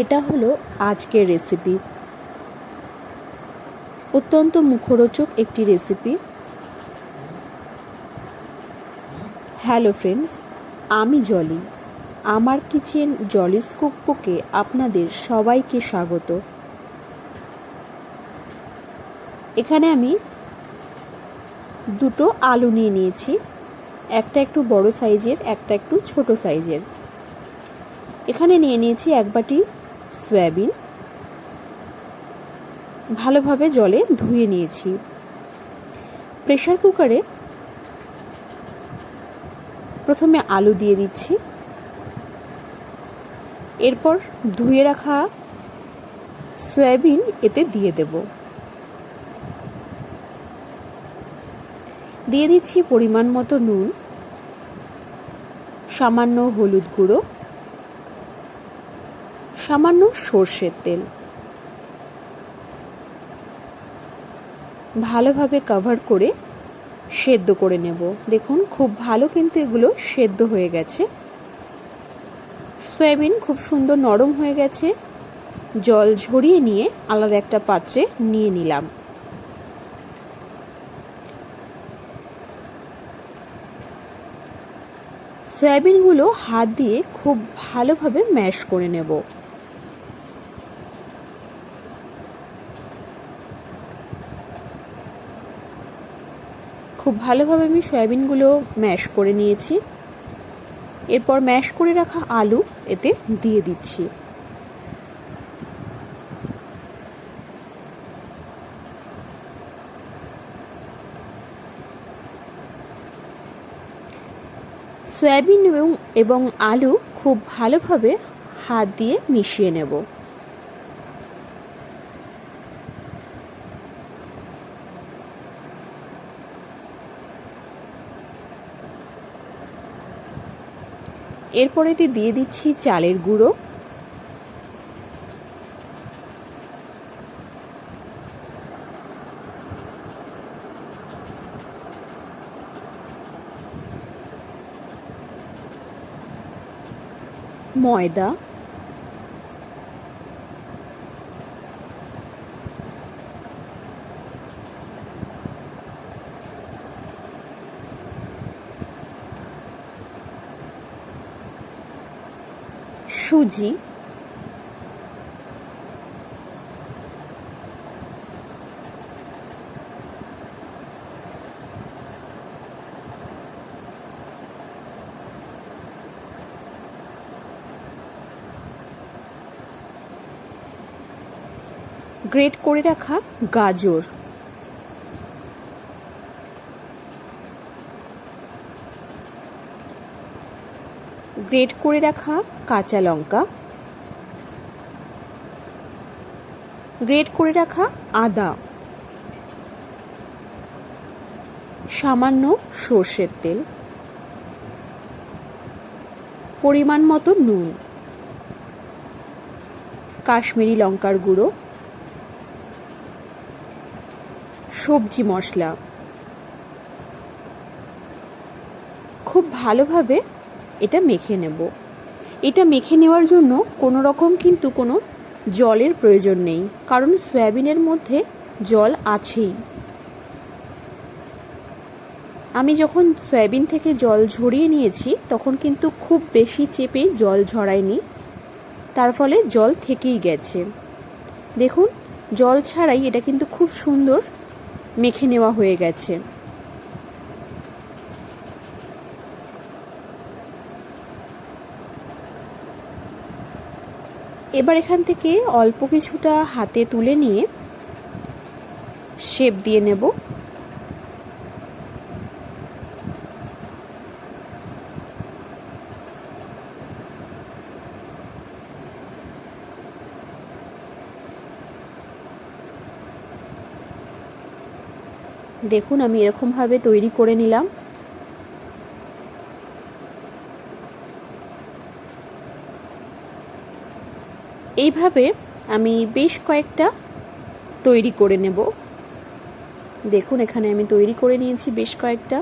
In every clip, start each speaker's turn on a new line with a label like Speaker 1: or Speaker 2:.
Speaker 1: এটা হলো আজকের রেসিপি অত্যন্ত মুখরোচক একটি রেসিপি হ্যালো ফ্রেন্ডস আমি জলি আমার কিচেন জলিস কুকবুকে আপনাদের সবাইকে স্বাগত। এখানে আমি দুটো আলু নিয়ে নিয়েছি। একটা একটু বড় সাইজের, একটা একটু ছোট সাইজের। এখানে নিয়ে নিয়েছি এক বাটি সয়াবিন ভালোভাবে জলে ধুয়ে নিয়েছি। প্রেশার কুকারে প্রথমে আলু দিয়ে দিচ্ছি। এরপর ধুয়ে রাখা সয়াবিন এতে দিয়ে দেব। দিয়ে দিচ্ছি পরিমাণ মতো নুন, সামান্য হলুদ গুঁড়ো। সামান্য সর্ষের তেল। ভালোভাবে কভার করে সেদ্ধ করে নেব। দেখুন, খুব ভালো কিন্তু এগুলো সেদ্ধ হয়ে গেছে। সয়াবিন খুব সুন্দর নরম হয়ে গেছে। জল ঝরিয়ে নিয়ে আলাদা একটা পাত্রে নিয়ে নিলাম। সয়াবিনগুলো হাত দিয়ে খুব ভালোভাবে ম্যাশ করে নেব। খুব ভালোভাবে আমি সয়াবিনগুলো ম্যাশ করে নিয়েছি। এরপর ম্যাশ করে রাখা আলু এতে দিয়ে দিচ্ছি। সয়াবিন এবং আলু খুব ভালোভাবে হাত দিয়ে মিশিয়ে নেব। এরপর এতে দিয়ে দিচ্ছি চালের গুঁড়ো। ময়দা। সুজি। গ্রেট করে রাখা গাজর। গ্রেট করে রাখা কাঁচা লঙ্কা। গ্রেট করে রাখা আদা। সামান্য সর্ষের তেল। পরিমাণ মতো নুন। কাশ্মীরি লঙ্কার গুঁড়ো। সবজি মশলা। খুব ভালোভাবে এটা মেখে নেব। এটা মেখে নেওয়ার জন্য কোনো রকম কিন্তু কোনো জলের প্রয়োজন নেই, কারণ সয়াবিনের মধ্যে জল আছেই। আমি যখন সয়াবিন থেকে জল ঝরিয়ে নিয়েছি, তখন কিন্তু খুব বেশি চেপে জল ঝরায়নি তার ফলে জল থেকেই গেছে। দেখুন, জল ছাড়াই এটা কিন্তু খুব সুন্দর মেখে নেওয়া হয়ে গেছে। এবার এখান থেকে অল্প কিছুটা হাতে তুলে নিয়ে শেপ দিয়ে নেব। দেখুন, আমি এরকমভাবে তৈরি করে নিলাম। এইভাবে আমি বেশ কয়েকটা তৈরি করে নেব। দেখুন, এখানে আমি তৈরি করে নিয়েছি বেশ কয়েকটা।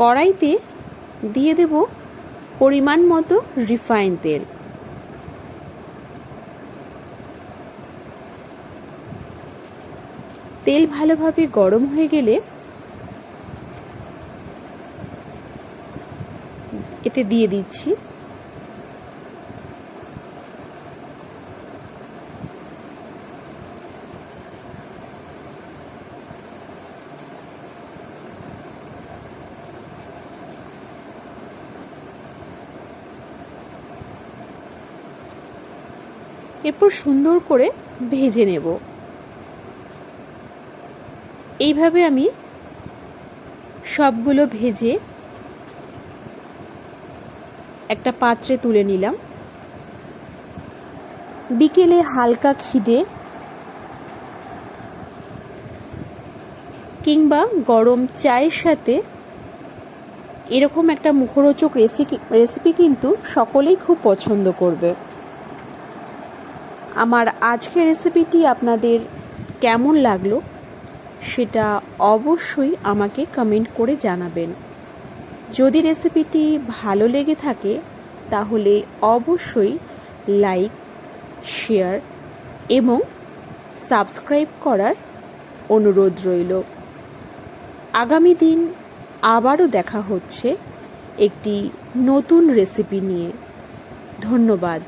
Speaker 1: কড়াইতে দিয়ে দেব পরিমাণ মতো রিফাইন তেল। তেল ভালোভাবে গরম হয়ে গেলে এতে দিয়ে দিচ্ছি। এরপর সুন্দর করে ভেজে নেব। এইভাবে আমি সবগুলো ভেজে একটা পাত্রে তুলে নিলাম। বিকেলে হালকা খিদে কিংবা গরম চায়ের সাথে এরকম একটা মুখরোচক রেসিপি রেসিপি কিন্তু সকলেই খুব পছন্দ করবে। আমার আজকের রেসিপিটি আপনাদের কেমন লাগল সেটা অবশ্যই আমাকে কমেন্ট করে জানাবেন। যদি রেসিপিটি ভালো লেগে থাকে, তাহলে অবশ্যই লাইক শেয়ার এবং সাবস্ক্রাইব করার অনুরোধ রইল। আগামী দিন আবারও দেখা হচ্ছে একটি নতুন রেসিপি নিয়ে। ধন্যবাদ।